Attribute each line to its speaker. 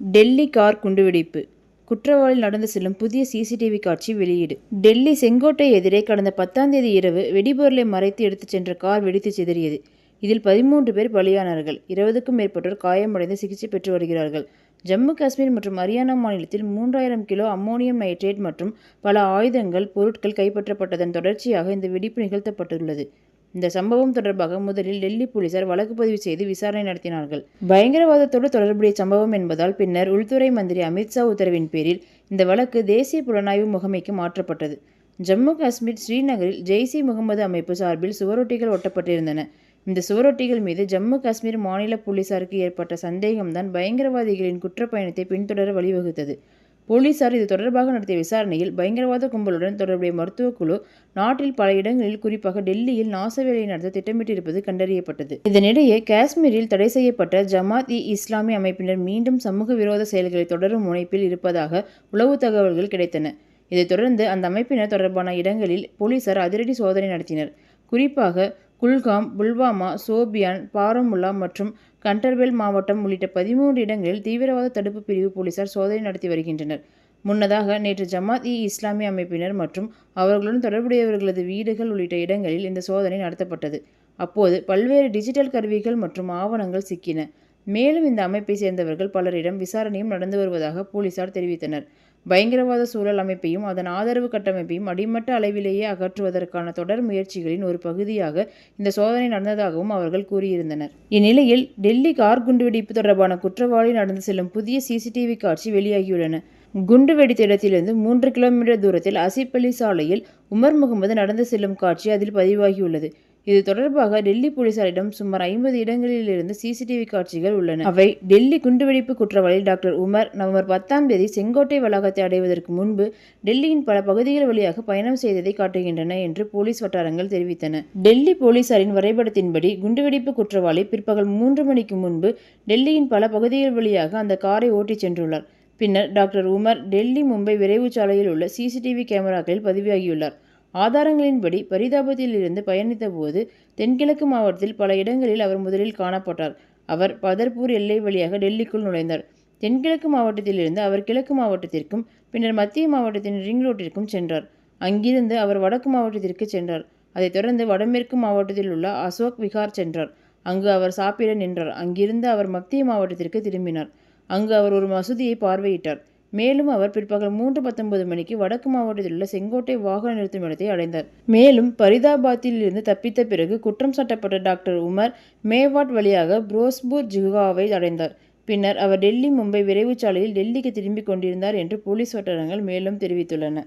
Speaker 1: Delhi car குண்டுவெடிப்பு. குற்றவாளி நடந்து செல்லும் புதிய சிசிடிவி காட்சி வெளியீடு. டெல்லி செங்கோட்டை எதிரே கடந்த பத்தாம் தேதி இரவு வெடிபொருளை மறைத்து எடுத்துச் சென்ற கார் வெடித்து சிதறியது. இதில் பதிமூன்று பேர் பலியானார்கள் இருபதுக்கும் மேற்பட்டோர் காயமடைந்து சிகிச்சை பெற்று வருகிறார்கள். ஜம்மு காஷ்மீர் மற்றும் ஹரியானா மாநிலத்தில் மூன்றாயிரம் கிலோ அம்மோனியம் நைட்ரேட் மற்றும் பல ஆயுதங்கள் பொருட்கள் கைப்பற்றப்பட்டதன் தொடர்ச்சியாக இந்த வெடிப்பு நிகழ்த்தப்பட்டுள்ளது. இந்த சம்பவம் தொடர்பாக முதலில் டெல்லி போலீசார் வழக்கு பதிவு செய்து விசாரணை நடத்தினார்கள். பயங்கரவாதத்தோடு தொடர்புடைய சம்பவம் என்பதால் பின்னர் உள்துறை மந்திரி அமித்ஷா உத்தரவின் பேரில் இந்த வழக்கு தேசிய புலனாய்வு முகமைக்கு மாற்றப்பட்டது. ஜம்மு காஷ்மீர் ஸ்ரீநகரில் ஜெய்ஸ் முகமது அமைப்பு சார்பில் சுவரொட்டிகள் ஒட்டப்பட்டிருந்தன. இந்த சுவரொட்டிகள் மீது ஜம்மு காஷ்மீர் மாநில போலீசாருக்கு ஏற்பட்ட சந்தேகம்தான் பயங்கரவாதிகளின் குற்றப்பயணத்தை பின்தொடர வழிவகுத்தது. போலீசார் இது தொடர்பாக நடத்திய விசாரணையில் பயங்கரவாத கும்பலுடன் தொடர்புடைய மருத்துவ குழு நாட்டில் பல இடங்களில் குறிப்பாக டெல்லியில் நாசவேலை நடத்த திட்டமிட்டிருப்பது கண்டறியப்பட்டது. இதனிடையே காஷ்மீரில் தடை செய்யப்பட்ட ஜமாத் இ இஸ்லாமிய அமைப்பினர் மீண்டும் சமூக விரோத செயல்களை தொடரும் முனைப்பில் இருப்பதாக உளவு தகவல்கள் கிடைத்தன. இதைத் தொடர்ந்து அந்த அமைப்பினர் தொடர்பான இடங்களில் போலீசார் அதிரடி சோதனை நடத்தினர். குறிப்பாக குல்காம் புல்வாமா சோபியான் பாரமுல்லா மற்றும் கண்டர்பெல் மாவட்டம் உள்ளிட்ட பதிமூன்று இடங்களில் தீவிரவாத தடுப்பு பிரிவு போலீசார் சோதனை நடத்தி வருகின்றனர். முன்னதாக நேற்று ஜமாத் இ இஸ்லாமிய அமைப்பினர் மற்றும் அவர்களுடன் தொடர்புடையவர்களது வீடுகள் உள்ளிட்ட இடங்களில் இந்த சோதனை நடத்தப்பட்டது. அப்போது பல்வேறு டிஜிட்டல் கருவிகள் மற்றும் ஆவணங்கள் சிக்கின. மேலும் இந்த அமைப்பை சேர்ந்தவர்கள் பலரிடம் விசாரணையும் நடந்து வருவதாக போலீசார் தெரிவித்தனர். பயங்கரவாத சூழல் அமைப்பையும் அதன் ஆதரவு கட்டமைப்பையும் அடிமட்ட அளவிலேயே அகற்றுவதற்கான தொடர் முயற்சிகளின் ஒரு பகுதியாக இந்த சோதனை நடந்ததாகவும் அவர்கள் கூறியிருந்தனர். இந்நிலையில் டெல்லி கார் குண்டுவெடிப்பு தொடர்பான குற்றவாளி நடந்து செல்லும் புதிய சிசிடிவி காட்சி வெளியாகியுள்ளன. குண்டு வெடித்த இடத்திலிருந்து மூன்று கிலோமீட்டர் தூரத்தில் அசிப்பள்ளி சாலையில் உமர் முகமது நடந்து செல்லும் காட்சி அதில் பதிவாகியுள்ளது. இது தொடர்பாக டெல்லி போலீசாரிடம் சுமார் ஐம்பது இடங்களிலிருந்து சிசிடிவி காட்சிகள் உள்ளன. அவை டெல்லி குண்டுவெடிப்பு குற்றவாளி டாக்டர் உமர் நவம்பர் பத்தாம் தேதி செங்கோட்டை வளாகத்தை அடைவதற்கு முன்பு டெல்லியின் பல பகுதிகள் வழியாக பயணம் செய்ததை காட்டுகின்றன என்று போலீஸ் வட்டாரங்கள் தெரிவித்தன. டெல்லி போலீசாரின் வரைபடத்தின்படி குண்டுவெடிப்பு குற்றவாளி பிற்பகல் மூன்று மணிக்கு முன்பு டெல்லியின் பல பகுதிகள் வழியாக அந்த காரை ஓட்டிச் சென்றுள்ளார். பின்னர் டாக்டர் உமர் டெல்லி மும்பை விரைவு சாலையில் உள்ள சிசிடிவி கேமராக்களில் பதிவாகியுள்ளார். ஆதாரங்களின்படி பரிதாபத்தில் இருந்து பயணித்தபோது தென்கிழக்கு மாவட்டத்தில் பல இடங்களில் அவர் முதலில் காணப்பட்டார். அவர் பதர்பூர் எல்லை வழியாக டெல்லிக்குள் நுழைந்தார். தென்கிழக்கு மாவட்டத்திலிருந்து அவர் கிழக்கு மாவட்டத்திற்கும் பின்னர் மத்திய மாவட்டத்தின் ரிங் ரோட்டிற்கும் சென்றார். அங்கிருந்து அவர் வடக்கு மாவட்டத்திற்கு சென்றார். அதைத் தொடர்ந்து வடமேற்கு மாவட்டத்தில் உள்ள அசோக் விகார் சென்றார். அங்கு அவர் சாப்பிட நின்றார். அங்கிருந்து அவர் மத்திய மாவட்டத்திற்கு திரும்பினார். அங்கு அவர் ஒரு மசூதியை பார்வையிட்டார். மேலும் அவர் பிற்பகல் மூன்று பத்தொன்பது மணிக்கு வடக்கு மாவட்டத்தில் உள்ள செங்கோட்டை வாகன நிறுத்தும் இடத்தை அடைந்தார். மேலும் பரிதாபாத்தில் இருந்து தப்பித்த பிறகு குற்றம் சாட்டப்பட்ட டாக்டர் உமர் மேவாட் வழியாக புரோஸ்பூர் ஜிஹாவை அடைந்தார். பின்னர் அவர் டெல்லி மும்பை விரைவு சாலையில் டெல்லிக்கு திரும்பிக் கொண்டிருந்தார் என்று போலீஸ் வட்டாரங்கள் மேலும் தெரிவித்துள்ளன.